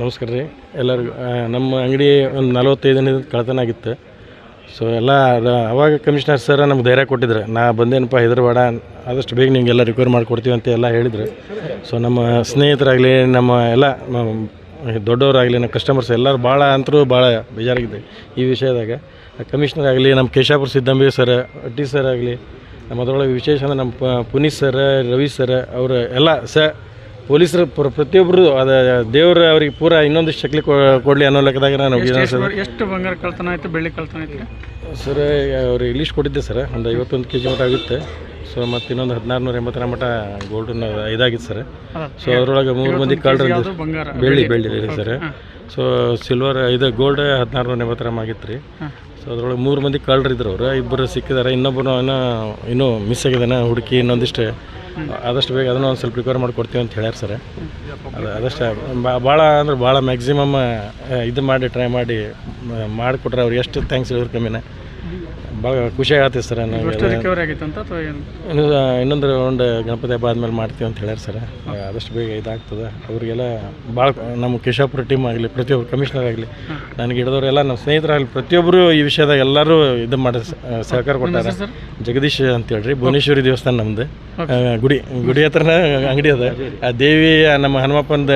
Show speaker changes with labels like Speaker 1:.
Speaker 1: ನಮಸ್ಕಾರ ರೀ. ಎಲ್ಲರಿಗೂ ನಮ್ಮ ಅಂಗಡಿ ಒಂದು ನಲವತ್ತೈದು ದಿನದ ಕಳ್ತನ ಆಗಿತ್ತು ಸೊ ಎಲ್ಲ ಅವಾಗ ಕಮಿಷನರ್ ಸರ್ ನಮ್ಗೆ ಧೈರ್ಯ ಕೊಟ್ಟಿದ್ರು. ನಾ ಬಂದೇನಪ್ಪ ಹೆದ್ರವಾಡ ಆದಷ್ಟು ಬೇಗ ನಿಮಗೆಲ್ಲ ರಿಕವರ್ ಮಾಡಿಕೊಡ್ತೀವಿ ಅಂತ ಎಲ್ಲ ಹೇಳಿದ್ರು. ಸೊ ನಮ್ಮ ಸ್ನೇಹಿತರಾಗಲಿ, ನಮ್ಮ ಎಲ್ಲ ದೊಡ್ಡವರಾಗಲಿ, ನಮ್ಮ ಕಸ್ಟಮರ್ಸ್ ಎಲ್ಲರೂ ಭಾಳ ಅಂತರೂ ಭಾಳ ಬೇಜಾರಾಗಿದೆ ಈ ವಿಷಯದಾಗ. ಕಮಿಷನರ್ ಆಗಲಿ, ನಮ್ಮ Keshapur Siddambi sir, T sir ಆಗಲಿ, ನಮ್ಮ ಅದರೊಳಗೆ ವಿಶೇಷ ನಮ್ಮ ಪುನೀತ್ ಸರ್, ರವಿ ಸರ್, ಅವರು ಎಲ್ಲ ಸ ಪೊಲೀಸರು ಪ್ರ- ಪ್ರತಿಯೊಬ್ಬರು ಅದ ದೇವರು ಅವ್ರಿಗೆ ಪೂರ ಇನ್ನೊಂದು ಶಕ್ಲಿ ಕೊಡಲಿ ಅನ್ನೋ ಲೆಕ್ಕದಾಗ ನಾನು
Speaker 2: ಎಷ್ಟು ಬಂಗಾರ ಕಳ್ತನ ಆಯ್ತು ಬೆಳ್ಳಿ ಕಳ್ತನ ಆಯ್ತು?
Speaker 1: ಸರ್ ಅವ್ರು ಇಂಗ್ಲೀಷ್ ಕೊಟ್ಟಿದ್ದೆ ಸರ್ ಒಂದು ಐವತ್ತೊಂದು ಕೆ ಜಿ ಮಟ್ಟ ಆಗುತ್ತೆ. ಸೊ ಮತ್ತು ಇನ್ನೊಂದು ಹದಿನಾರು ನೂರ ಎಂಬತ್ತರ ಮಟ್ಟ ಗೋಲ್ಡನ್ ಇದಾಗಿತ್ತು ಸರ್. ಸೊ ಅದರೊಳಗೆ ಮೂರು ಮಂದಿ ಕಳ್ಳರು ಬೆಳ್ಳಿ ಬೆಳ್ಳಿ. ರೀ ಸರ್. ಸೊ ಸಿಲ್ವರ್ ಇದು ಗೋಲ್ಡ್ ಹದಿನಾರು ನೂರ ಎಂಬತ್ತರ ಆಗಿತ್ತು ರೀ. ಸೊ ಅದರೊಳಗೆ ಮೂರು ಮಂದಿ ಕಳ್ಳರಿದ್ರು ಅವರು. ಇಬ್ಬರು ಸಿಕ್ಕಿದ್ದಾರೆ ಇನ್ನೊಬ್ಬರು ಇನ್ನೂ ಇನ್ನೂ ಮಿಸ್ ಆಗಿದ್ದಾನೆ ಹುಡುಕಿ ಇನ್ನೊಂದಿಷ್ಟು. ಆದಷ್ಟು ಬೇಗ ಅದನ್ನು ಒಂದು ಸ್ವಲ್ಪ ರಿಕವರ್ ಮಾಡಿಕೊಡ್ತೀವಿ ಅಂತ ಹೇಳ್ಯಾರ ಸರ್. ಅದು ಆದಷ್ಟು ಭಾಳ ಅಂದ್ರೆ ಭಾಳ ಮ್ಯಾಕ್ಸಿಮಮ್ ಇದು ಮಾಡಿ ಟ್ರೈ ಮಾಡಿ ಮಾಡಿಕೊಟ್ರೆ ಅವ್ರು ಎಷ್ಟು ಥ್ಯಾಂಕ್ಸ್ ಹೇಳಿದ್ರು ಕಮ್ಮಿನೇ. ಭಾಳ ಖುಷಿ ಆಗತ್ತೆ ಸರ್ ನನಗೆ.
Speaker 2: ರಿಕವರಿ ಆಗಿತ್ತು ಅಂತ ಅಥವಾ ಏನು?
Speaker 1: ಇನ್ನು ಇನ್ನೊಂದು ರೌಂಡ್ ಗಣಪತಿ ಹಬ್ಬ ಆದ್ಮೇಲೆ ಮಾಡ್ತೀವಿ ಅಂತ ಹೇಳ್ಯಾರ ಸರ್. ಆದಷ್ಟು ಬೇಗ ಇದಾಗ್ತದೆ. ಅವರಿಗೆಲ್ಲ ಭಾಳ ನಮ್ಮ ಕೇಶಾಪುರ ಟೀಮ್ ಆಗಲಿ ಪ್ರತಿಯೊಬ್ಬರು ಕಮಿಷನರ್ ಆಗಲಿ ನನಗೆ ಹಿಡಿದವರೆಲ್ಲ ನಮ್ಮ ಸ್ನೇಹಿತರಾಗಲಿ ಪ್ರತಿಯೊಬ್ಬರು ಈ ವಿಷಯದಾಗ ಎಲ್ಲರೂ ಇದು ಮಾಡಿ ಸಹಕಾರ ಕೊಟ್ಟಾರೆ? ಜಗದೀಶ್ ಅಂತ ಹೇಳ್ರಿ ಭುವನೇಶ್ವರಿ ದೇವಸ್ಥಾನ ನಮ್ಮದು ಗುಡಿ ಗುಡಿ ಹತ್ರನ ಅಂಗಡಿ ಅದ. ಆ ದೇವಿ ನಮ್ಮ ಹನುಮಪ್ಪಂದ